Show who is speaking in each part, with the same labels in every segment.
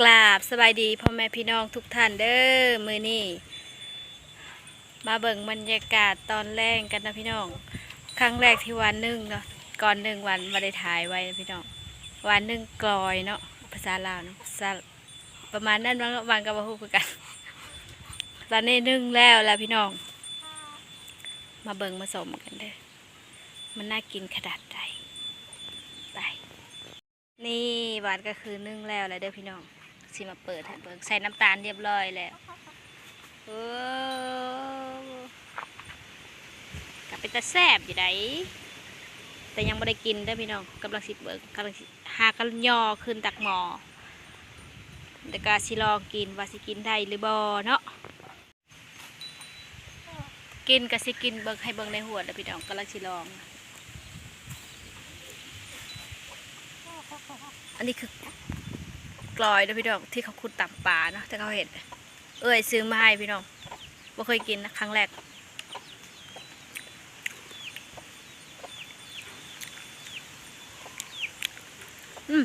Speaker 1: กราบสบายดีพ่อแม่พี่น้องทุกท่านเด้อมือนี้มาเบิ่งบรรยากาศตอนแรกกันนะพี่น้อง ครั้งแรกที่วันหนึ่งเนาะก่อนหนึ่งวันมาได้ถ่ายไว้นะพี่น้องวันหนึ่งกลอยเนาะภาษาลาวเนาะภาษาประมาณนั้นวันวันกับว่าฮู้คือกันตอนนี้นึ่งแล้วแล้วพี่น้อง มาเบิ่งมาสมกันเด้อมันน่ากินขนาดใดไปนี่บาทก็คือนึ่งแล้วแหละเด้อพี่น้อง สิมาเปิดให้เบิ่งใส่น้ำตาลเรียบร้อยแล้วโอ้กับเป็นตาแซบอยู่ไดแต่ยังไม่ได้กินเด้พี่น้องกำลังสิเบิ่งกำลังหากันยอขึ้นตักหมอเดี๋ยวก็สิลองกินว่าสิกินได้หรือบ่เนาะกินก็สิกินเบิ่งให้เบิ่งในหัวเด้อพี่น้องกำลังสิลอง อันนี้คือ กลอยนะพี่น้องที่เขาขุดต่ำป่าเนาะแต่เขาเห็นเอ้ยซื้อมาให้พี่น้องว่เคยกินนะครั้งแรกอืม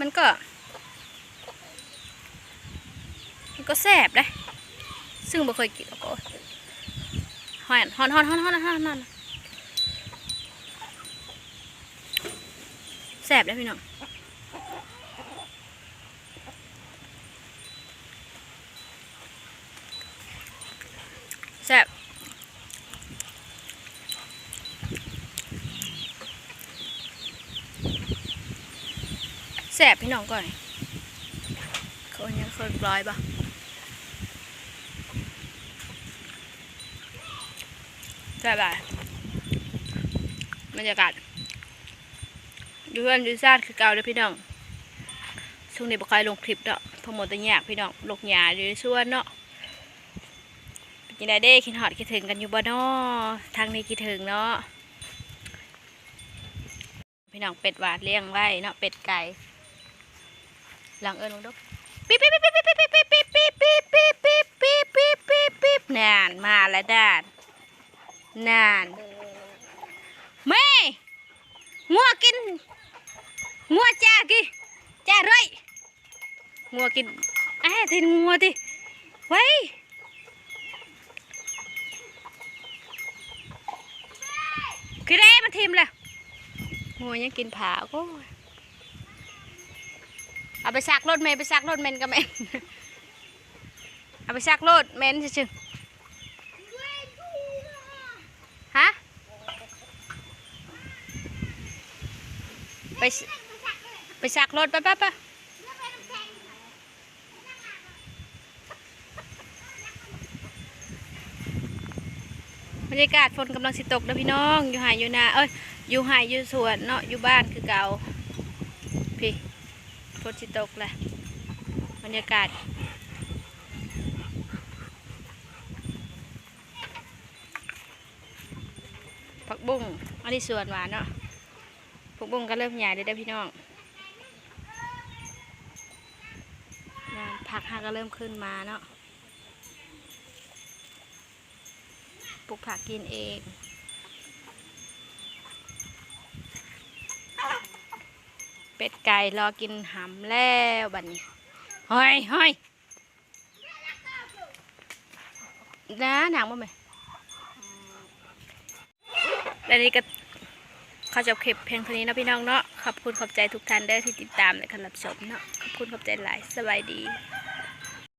Speaker 1: มันก็ มันก็แซ่บเลยซึ่งบ่เคยกินก็ฮอนฮอนฮอนฮอนฮอนฮอนฮอนแซ่บเลยพี่น้อง แซ่บแซ่ บพี่น้องก่อนเขาเนี่ยเคยปล่อยปะแซ่บอะไรบรรยากาศดูเพื่อนดูซาดคือเก่าเลยพี่น้องช่วงนี้บ่ค่อยลงคลิปเนาะพอหมดแต่ยากพี่น้องลกหยาอยู่วนเนาะกินได้เด้คิดหอดคิดถึงกันอยู่บ่เนาะทางนี้คิดถึงเนาะพี่น้องเป็ดหวานเลี้ยงไว้เนาะเป็ดไก่ หลังเอิญลงดกปิ๊บปิ๊บปิ๊บปิ๊บปิ๊บปิ๊บปิ๊บปิ๊บปิ๊บปิ๊บปิ๊บปิ๊บปิ๊บปิ๊บปิ๊บนานมาแล้วด้านนานแม่งัวกินงัวจ้ากิจ้าไรงัวกินไอ้ทินงัวดิไว้คือได้มาทิมเลยงูยังกินผาโอ้ยเอา ไปซักรถเมย์ไปซักรถเมนกับเมนเอาไปซักรถเมนชึงฮะไปไปซักรถไปไปไปบรรยากาศฝนกำลังสิตกนะพี่น้อง อยู่หายอยู่นาเอ้ยอยู่หายอยู่สวนเนาะอยู่บ้านคือเก่าพี่ ฝนสิตกแหละบรรยากาศผักบุ้งอันนี้สวนหวานเนาะผักบุ้งก็เริ่มใหญ่เลยได้พี่น้องผักหาก็เริ่มขึ้นมาเนาะปลูกผักกินเอง เป็ดไก่รอกินหำแล้วบัดนี้ห้อยห้อยนะหนังบ่ไหมและนี่ก็ขาจบคลิปเพียงเท่านี้นะพี่น้องเนาะขอบคุณขอบใจทุกท่านเด้อที่ติดตามและการรับชมเนาะขอบคุณขอบใจหลายสบายดี